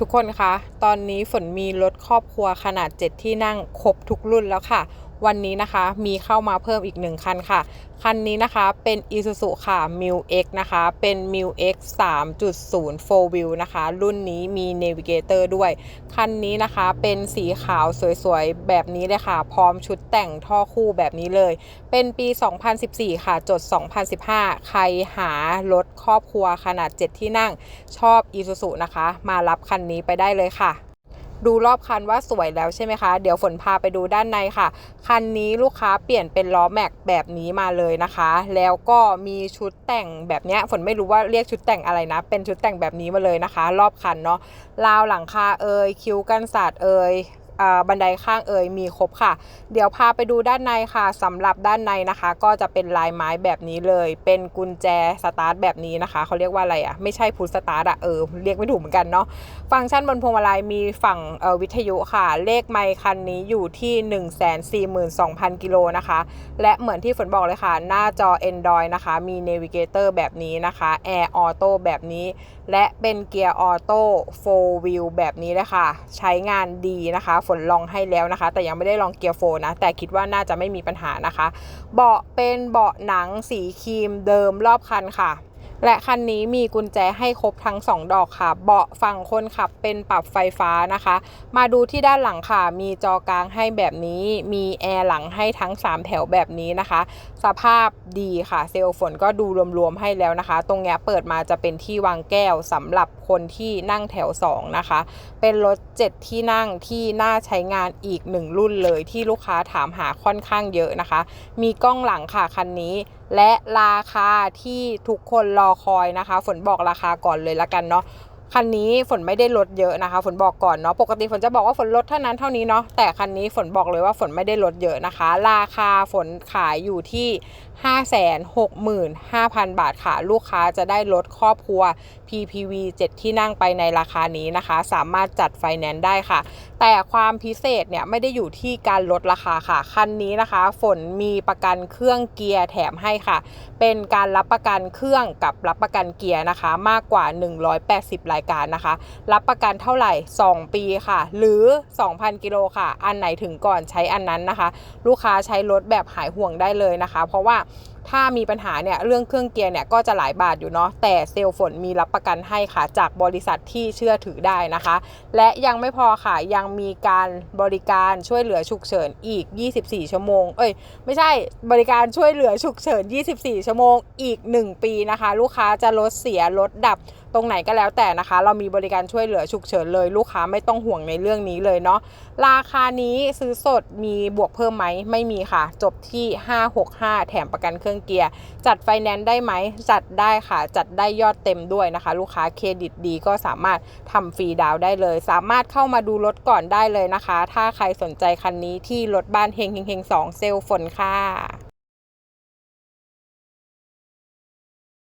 ทุกคนคะ ตอนนี้ฝนมีรถครอบครัวขนาด 7 ที่นั่งครบทุกรุ่นแล้วค่ะ วันนี้นะคะมีเข้ามาเพิ่มอีก 1 คันค่ะ คันนี้นะคะเป็น Isuzu ค่ะ m i l X นะคะ เป็น m i l X 3.0 4 wheel นะคะ รุ่นนี้มี Navigator ด้วย คันนี้นะคะเป็นสีขาวสวยๆ แบบนี้เลยค่ะ พร้อมชุดแต่งท่อคู่แบบนี้เลย เป็นปี 2014 ค่ะ จด 2015 ใครหารถครอบครัวขนาด 7 ที่นั่ง ชอบ Isuzu นะคะ มารับคันนี้ไปได้เลยค่ะ ดูรอบคันว่าสวยแล้วใช่ไหมคะ เดี๋ยวฝนพาไปดูด้านในค่ะ คันนี้ลูกค้าเปลี่ยนเป็นล้อแม็กแบบนี้มาเลยนะคะ แล้วก็มีชุดแต่งแบบนี้ฝนไม่รู้ว่าเรียกชุดแต่งอะไรนะ เป็นชุดแต่งแบบนี้มาเลยนะคะ รอบคันเนาะราวหลังคาเอยคิ้วกันศาสตร์เอย บันไดข้างเอ่ยมีครบค่ะ เดี๋ยวพาไปดูด้านในค่ะสำหรับด้านในนะคะ ก็จะเป็นลายไม้แบบนี้เลย เป็นกุญแจสตาร์ทแบบนี้นะคะเขาเรียกว่าอะไรอะ่ะไม่ใช่พุทสตาร์ทอะเออเรียกไม่ถูกเหมือนกันเนาะฟังก์ชันบนพวงมาลัยมีฝั่งวิทยุค่ะ เลขไมค์คันนี้อยู่ที่ 142,000 กิโลนะคะ และเหมือนที่ฝนบอกเลยค่ะ หน้าจอ Android นะคะ มี Navigator แบบนี้นะคะ Air Auto แบบนี้และเป็นเกียร์ออโต้4 wheel แบบนี้เลยค่ะ ใช้งานดีนะคะฝนลองให้แล้วนะคะ แต่ยังไม่ได้ลองเกียร์โฟนะ แต่คิดว่าน่าจะไม่มีปัญหานะคะ เบาะเป็นเบาะหนังสีครีมเดิมรอบคันค่ะ และคันนี้มีกุญแจให้ครบทั้ง 2 ดอกค่ะ เบาะฝั่งคนขับเป็นปรับไฟฟ้านะคะ มาดูที่ด้านหลังค่ะ มีจอกลางให้แบบนี้ มีแอร์หลังให้ทั้ง 3 แถวแบบนี้นะคะ สภาพดีค่ะ เซลล์ฝนก็ดูรวมๆให้แล้วนะคะ ตรงเนี้ยเปิดมาจะเป็นที่วางแก้วสำหรับคนที่นั่งแถว 2 นะคะ เป็นรถ 7 ที่นั่งที่น่าใช้งานอีก 1 รุ่นเลยที่ลูกค้าถามหาค่อนข้างเยอะนะคะ มีกล้องหลังค่ะคันนี้และราคาที่ทุกคนรอคอยนะคะ ฝนบอกราคาก่อนเลยละกันเนาะคันนี้ฝนไม่ได้ลดเยอะนะคะ ฝนบอกก่อนเนาะปกติฝนจะบอกว่าฝนลดเท่านั้นเท่านี้เนาะแต่คันนี้ฝนบอกเลยว่าฝนไม่ได้ลดเยอะนะคะ ราคาฝนขายอยู่ที่ 565,000 บาทค่ะ ลูกค้าจะได้ลดครอบครัว PPV 7 ที่นั่งไปในราคานี้นะคะ สามารถจัดไฟแนนซ์ได้ค่ะ แต่ความพิเศษเนี่ยไม่ได้อยู่ที่การลดราคาค่ะ คันนี้นะคะ ฝนมีประกันเครื่องเกียร์แถมให้ค่ะ เป็นการรับประกันเครื่องกับรับประกันเกียร์นะคะ มากกว่า 180 รายการนะคะ รับประกันเท่าไหร่ 2 ปีค่ะ หรือ 2,000 กิโลค่ะ อันไหนถึงก่อนใช้อันนั้นนะคะ ลูกค้าใช้รถแบบหายห่วงได้เลยนะคะ เพราะว่า ถ้ามีปัญหาเนี่ยเรื่องเครื่องเกียร์เนี่ยก็จะหลายบาทอยู่เนาะแต่เซลล์ฝนมีรับประกันให้ค่ะ จากบริษัทที่เชื่อถือได้นะคะ และยังไม่พอค่ะยังมีการบริการช่วยเหลือฉุกเฉินอีก 24 ชั่วโมง เอ้ย ไม่ใช่บริการช่วยเหลือฉุกเฉิน 24 ชั่วโมงอีก 1 ปีนะคะ ลูกค้าจะลดเสียลดดับ ตรงไหนก็แล้วแต่นะคะ เรามีบริการช่วยเหลือฉุกเฉินเลยลูกค้าไม่ต้องห่วงในเรื่องนี้เลยเนาะราคานี้ซื้อสดมีบวกเพิ่มไหมไม่มีค่ะ จบที่ 565 แถมประกันเครื่องเกียร์ จัดไฟแนนซ์ได้ไหมจัดได้ค่ะ จัดได้ยอดเต็มด้วยนะคะ ลูกค้าเครดิตดีก็สามารถทำฟรีดาวน์ได้เลย สามารถเข้ามาดูรถก่อนได้เลยนะคะ ถ้าใครสนใจคันนี้ที่รถบ้านเฮงเฮงเฮงสองเซลลฝนค่ะ